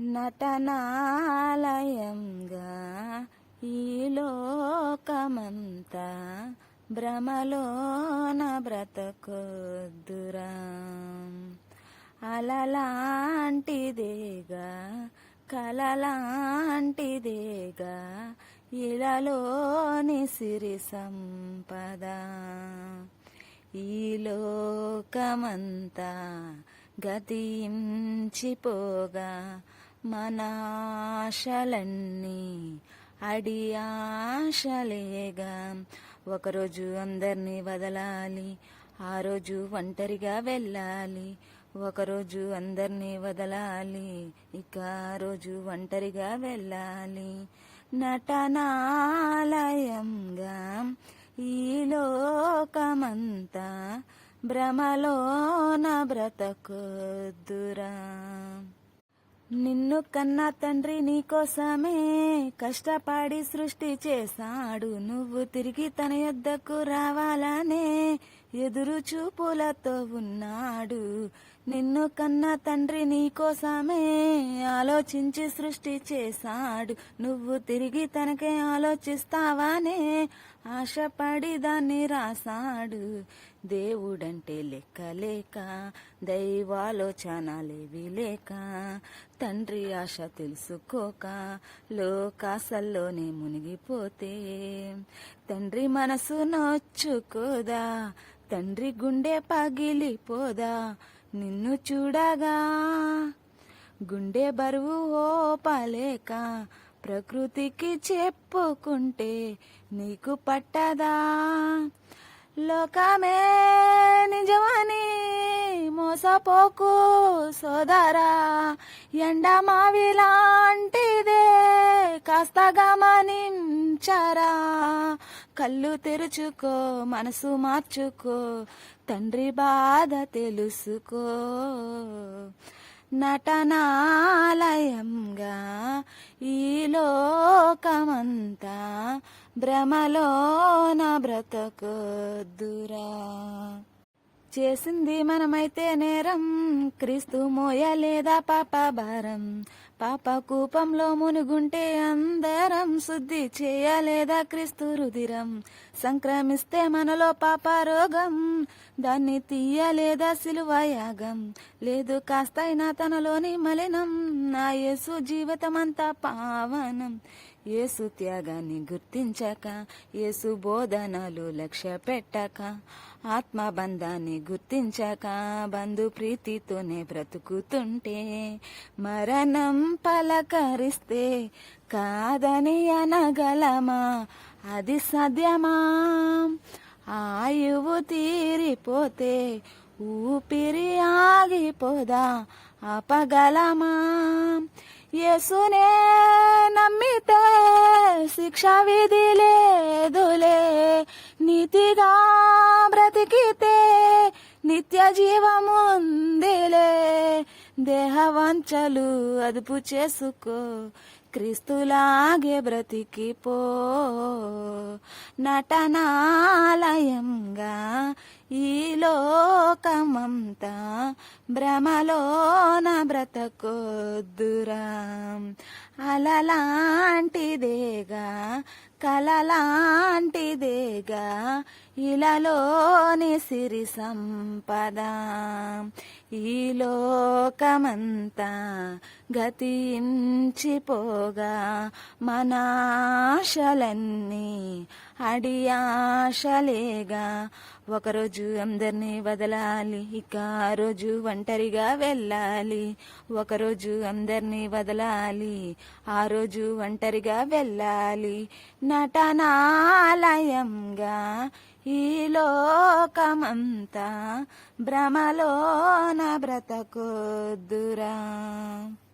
నటనాలయంగా ఈ లోకమంతా భ్రమలోన బ్రతకొద్దురా. అలలాంటిదేగా కలలాంటిదేగా ఇలలోని సిరి సంపద. ఈ లోకమంతా గతించిపోగా మనాశలన్నీ అడి ఆశలేగా. ఒకరోజు అందరినీ వదలాలి ఆ రోజు ఒంటరిగా వెళ్ళాలి. ఒకరోజు అందరినీ వదలాలి ఇక ఆ రోజు ఒంటరిగా వెళ్ళాలి. నటనాలయంగా ఈ లోకమంతా భ్రమలోన బ్రతకొద్దురా. నిన్ను కన్నా తండ్రి నీకోసమే కష్టపడి సృష్టి చేశాడు. నువ్వు తిరిగి తన యొద్దకు రావాలనే ఎదురు చూపులతో ఉన్నాడు. నిన్ను కన్నా తండ్రి నీకోసమే ఆలోచించి సృష్టి చేశాడు. నువ్వు తిరిగి తనకే ఆలోచిస్తావానే? ఆశపడి దాన్ని రాశాడు. దేవుడంటే లెక్కలేక దైవాలోచనలేవి లేక తండ్రి ఆశ తెలుసుకోక లోకాసల్లోనే మునిగిపోతే. తండ్రి మనసు నొచ్చుకోదా? తండ్రి గుండె పగిలిపోదా? నిన్ను చూడగా గుండె బరువు ఓపలేక ప్రకృతికి చెప్పుకుంటే నీకు పట్టదా? లోకమే నిజమని మోసపోకు సోదరా ఎండమావి మావిలాంటిదే కాస్త గమనించరా? కళ్ళు తెరుచుకో మనసు మార్చుకో తండ్రి బాధ తెలుసుకో. నటనాలయంగా ఈ లోకమంతా భ్రమలోన బ్రతకొద్దురా. చేసింది మనమైతే నేరం క్రీస్తు మోయలేదా పాప భారం. పాప కూపంలో మునుగుంటే అందరం శుద్ధి చేయలేదా క్రీస్తు రుదిరం సంక్రమిస్తే మనలో పాప రోగం దాన్ని తీయలేదా సిలువ యాగం? లేదు కాస్తైనా తనలోని మలినం నా యేసు జీవితమంతా పావనం. యేసు త్యాగాన్ని గుర్తించక యేసు బోధనలు లక్ష్య పెట్టక ఆత్మబంధాన్ని గుర్తించక బంధు ప్రీతితోనే బ్రతుకుతుంటే మరణం పలకరిస్తే కాదని అనగలమా? అది సాధ్యమా? ఆయువు తీరిపోతే ఊపిరి ఆగిపోదా? ఆపగలమా యేసునే నమ్మితే శిక్ష విధి లేదులే. నీతిగా బ్రతికితే నిత్య జీవముందిలే. దేహవంచలు అదుపు చేసుకో క్రీస్తులాగే బ్రతికిపో. నటనాలయంగా ఈ లోకమంతా భ్రమలోన బ్రతకొద్దురా అలలాంటిదేగా కలలాంటిదేగా ఇలలోని సిరి సంపద. ఈ లోకమంతా గతించిపోగా మన ఆశలన్నీ అడి ఆశలేగా. ఒకరోజు అందరినీ వదలాలి ఇక రోజు ఒంటరిగా వెళ్ళాలి. ఒకరోజు అందరినీ వదలాలి ఆ రోజు ఒంటరిగా వెళ్ళాలి. నటనాలయంగా ఈ లోకమంతా నా బ్రతకొద్దురా.